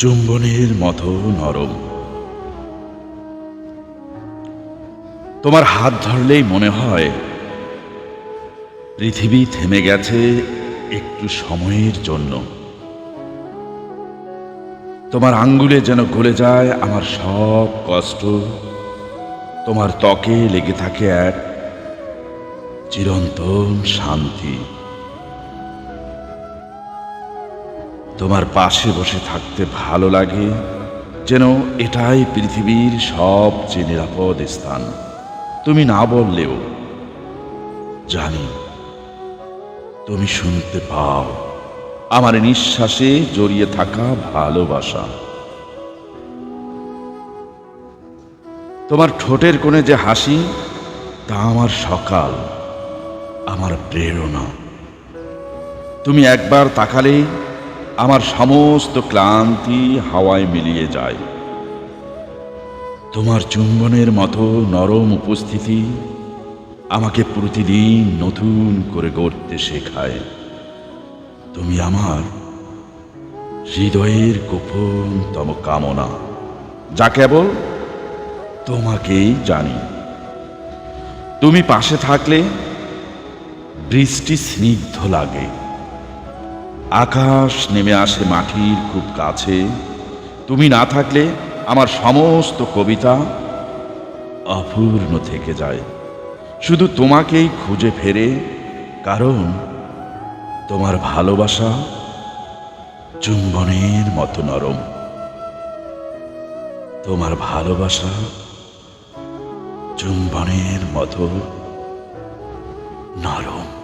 চুম্বনের মতো নরম। তোমার হাত ধরলেই মনে হয় পৃথিবী থেমে গেছে একটু সময়ের জন্য। তোমার আঙ্গুলে যেন গলে যায় আমার সব কষ্ট। তোমার ত্বকে লেগে থাকে এক চিরন্তন শান্তি। তোমার পাশে বসে থাকতে ভালো লাগে, যেন এটাই পৃথিবীর সবচেয়ে নিরাপদ স্থান। তুমি না বললেও জানি, তুমি শুনতে পাও আমার নিঃশ্বাসে জড়িয়ে থাকা ভালোবাসা। তোমার ঠোঁটের কোণে যে হাসি, তা আমার সকাল, আমার প্রেরণা। তুমি একবার তাকালে আমার সমস্ত ক্লান্তি হাওয়ায় মিলিয়ে যায়। তোমার চুম্বনের মতো নরম উপস্থিতি আমাকে প্রতিদিন নতুন করে গড়তে শেখায়। তুমি আমার হৃদয়ের গোপনতম কামনা, যা কেবল তোমাকেই জানি। তুমি পাশে থাকলে বৃষ্টি স্নিগ্ধ লাগে। আকাশ নেমে আসে মাটির খুব কাছে। তুমি না থাকলে আমার সমস্ত কবিতা অপূর্ণ থেকে যায়। শুধু তোমাকেই খুঁজে ফেরে, কারণ তোমার ভালোবাসা চুম্বনের মতো নরম। তোমার ভালোবাসা চুম্বনের মতো নরম।